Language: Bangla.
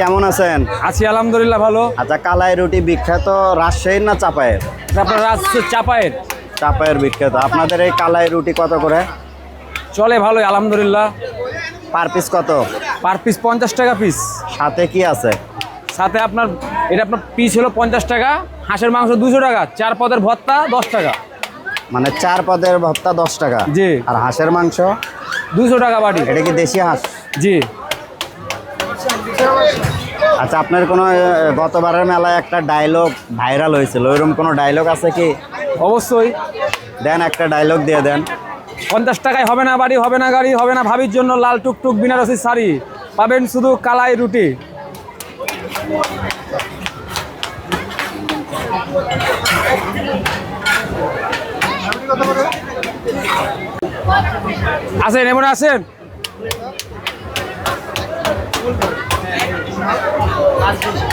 কেমন আছেন? আছি আলহামদুলিল্লাহ ভালো। আচ্ছা কালাই রুটি বিখ্যাত রাজশাহীর না চাপায়ের আপনার রাজ চাপায়ের চাপায়ের বিখ্যাত। আপনাদের এই কালাই রুটি কত করে? চলে ভালোই আলহামদুলিল্লাহ। পার পিস কত? পার পিস পঞ্চাশ টাকা পিস। সাথে কি আছে? সাথে আপনার এটা আপনার পিস হলো পঞ্চাশ টাকা হাঁসের মাংস দুশো টাকা চার পদের ভত্তা দশ টাকা। মানে চার পদের ভত্তা দশ টাকা? জি। আর হাঁসের মাংস? দুশো টাকা বাড়ি এটা কি দেশি হাঁস? জি। আচ্ছা আপনার কোনো গতবারের মেলায় একটা ডায়লগ ভাইরাল হয়েছিল? ওইরকম কোনো ডায়লগ আছে কি? অবশ্যই। দেন একটা ডায়লগ দিয়ে দেন। পঞ্চাশ টাকায় হবে না বাড়ি হবে না গাড়ি হবে না ভাবির জন্য লাল টুকটুক বিনারসি শাড়ি। পাবেন শুধু কালাই রুটি। আসেন এমন আসেন। 맛있어.